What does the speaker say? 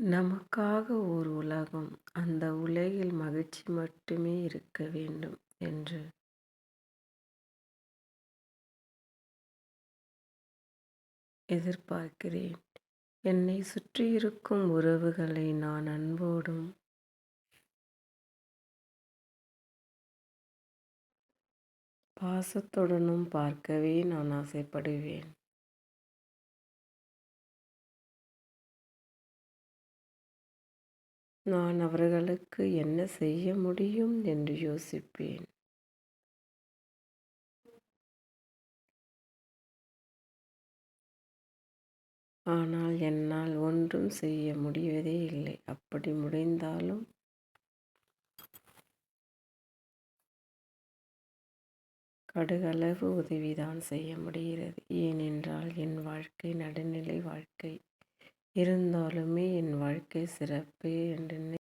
நமக்காக ஓர் உலகம். அந்த உலகில் மகிழ்ச்சி மட்டுமே இருக்க வேண்டும் என்று எதிர்பார்க்கிறேன். என்னை சுற்றியிருக்கும் உறவுகளை நான் அன்போடும் பாசத்துடனும் பார்க்கவே நான் ஆசைப்படுவேன். நான் அவர்களுக்கு என்ன செய்ய முடியும் என்று யோசிப்பேன். ஆனால் என்னால் ஒன்றும் செய்ய முடிவதே இல்லை. அப்படி முடிந்தாலும் கடுகளவு உதவிதான் செய்ய முடிகிறது. ஏனென்றால் என் வாழ்க்கை நடுநிலை வாழ்க்கை. இருந்தாலுமே என் வாழ்க்கை சிறப்பே என்று